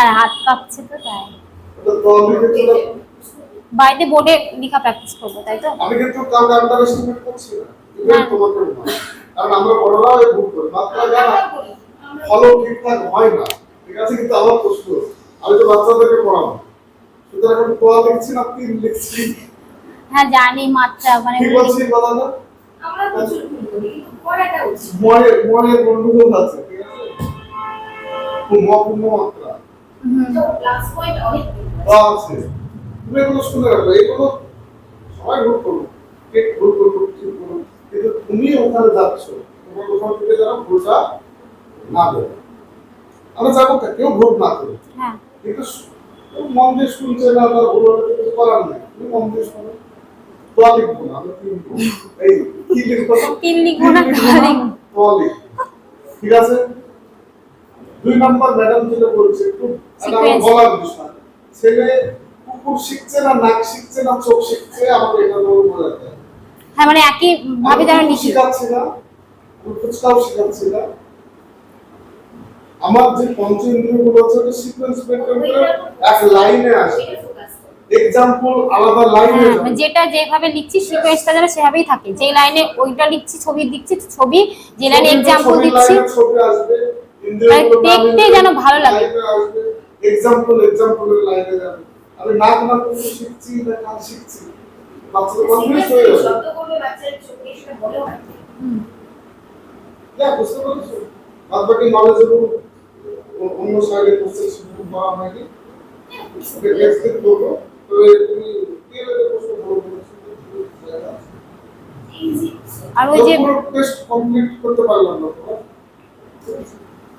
আর হাত কাঁপছে তো তাই। বাড়িতে বোর্ডে লেখা প্র্যাকটিস করব তাই তো? আমি কিন্তু আন্ডার এস্টিমেট করছি না। হ্যাঁ। না কারণ আমরা বড়রাও এই ভুল করি। জানা ফলো ঠিকঠাক হয় না ঠিক আছে? কিন্তু আমার প্রশ্ন আমি তো বাচ্চাদেরকে পড়াবো। সুতরাং আমি পড়া লিখছি না তিন লিখছি। হ্যাঁ জানি মাত্রা মানে ঠিক বলছি কথা না আমরা প্রচুর ভুল করি পড়াটা উচিত। মনের গন্ডগোল আছে ঠিক আছে? মাত্রা। তো প্লাস পয়েন্ট অনেক আছে। তুমি এগুলো শুনে রাখো এগুলো সবাই ভুল করব। ঠিক ভুল করব ঠিক করব? কিন্তু তুমি ওখানে যাচ্ছ তোমার ওখান থেকে যেন ভুলটা না করো আমরা যাব কেউ ভুল না করে হ্যাঁ। কিন্তু মন দিয়ে শুনছে না তার ভুল হলে কিছু করার নেই। তুমি মন দিয়ে শোনো। তো লিখব না আমরা কি এই কি লিখব? তিন লিখব না তিন তা লিখব। তো লিখব। ঠিক আছে? দুই নম্বর ম্যাডাম যেটা বলছে একটু. বলার বিষয় ছেলে কুকুর শিখছে না নাক শিখছে না চোখ শিখছে আমাকে এটা বলে বোঝাতে হবে। হ্যাঁ মানে একই ভাবে আমি লিখি শিখাচ্ছি না ফুচকাও শিখাচ্ছি না। আমার যে পঞ্চ ইন্দ্রিয়গুলো আছে ওটা সিকোয়েন্স মেনটেন করে এক লাইনে আসে। এক্সাম্পল আলাদা লাইনে হ্যাঁ মানে যেটা যেভাবে লিখছি সিকোয়েন্সটা যেন সেভাবেই থাকে। যে লাইনে ওইটা লিখছি ছবি দিচ্ছি ছবি যে লাইনে এক্সাম্পল দিচ্ছি। ছবি আসবে। দেখতে যেন ভালো লাগে। এক্সাম্পল এক্সাম্পলের লাইনে যাবে। আমি নাক না করে শিখছি? না শিখছি বাচ্চাদের হয়ে যাবে। শব্দ করবে বাচ্চার চোখে সেটা বলেও না হুম। বুঝতে পারছ? বাদ বাকি নলেজ অন্য সাইডে কোর্সের শুরু করা হয়নি। ওকে নেক্সট দিন করব। তবে তুমি প্রশ্ন আর ওই যে টেস্ট কমপ্লিট করতে পারলাম না